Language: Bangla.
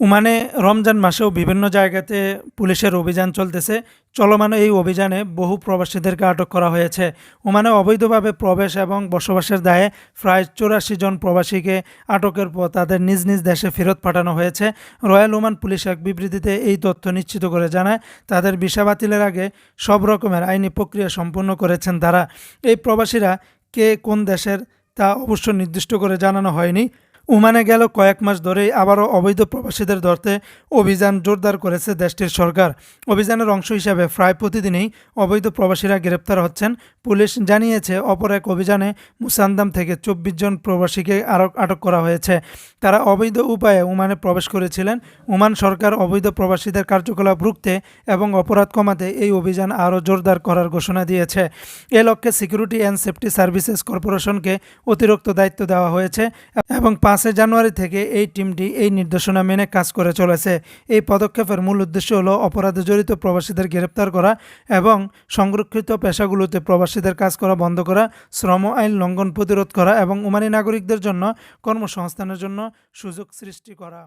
ওমানে রমজান মাসেও বিভিন্ন জায়গাতে পুলিশের অভিযান চলতেছে। চলমান এই অভিযানে বহু প্রবাসীদেরকে আটক করা হয়েছে। ওমানে অবৈধভাবে প্রবেশ এবং বসবাসের দায়ে প্রায় চৌরাশি জন প্রবাসীকে আটকের পর তাদের নিজ নিজ দেশে ফেরত পাঠানো হয়েছে। রয়্যাল ওমান পুলিশ এক বিবৃতিতে এই তথ্য নিশ্চিত করে জানায়, তাদের ভিসা বাতিলের আগে সব রকমের আইনি প্রক্রিয়া সম্পূর্ণ করেছেন তারা। এই প্রবাসীরা কে কোন দেশের তা অবশ্য নির্দিষ্ট করে জানানো হয়নি। ওমানে গেল কয়েক মাস ধরেই আবারও অবৈধ প্রবাসীদের ধরতে অভিযান জোরদার করেছে দেশটির সরকার। অভিযানের অংশ হিসাবে প্রায় প্রতিদিনই অবৈধ প্রবাসীরা গ্রেপ্তার হচ্ছেন। পুলিশ জানিয়েছে, অপর এক অভিযানে মুসান্দাম থেকে চব্বিশ জন প্রবাসীকে আরক আটক করা হয়েছে। তারা অবৈধ উপায়ে ওমানে প্রবেশ করেছিলেন। ওমান সরকার অবৈধ প্রবাসীদের কার্যকলাপ রুখতে এবং অপরাধ কমাতে এই অভিযান আরও জোরদার করার ঘোষণা দিয়েছে। এ লক্ষ্যে সিকিউরিটি অ্যান্ড সেফটি সার্ভিসেস কর্পোরেশনকে অতিরিক্ত দায়িত্ব দেওয়া হয়েছে এবং পাঁচই জানুয়ারি থেকে এই টিমটি এই নির্দেশনা মেনে কাজ করে চলেছে। এই পদক্ষেপের মূল উদ্দেশ্য হল অপরাধে জড়িত প্রবাসীদের গ্রেপ্তার করা এবং সংরক্ষিত পেশাগুলোতে প্রবাসীদের কাজ করা বন্ধ করা, শ্রম আইন লঙ্ঘন প্রতিরোধ করা এবং উমানি নাগরিকদের জন্য কর্মসংস্থানের জন্য সুযোগ সৃষ্টি করা।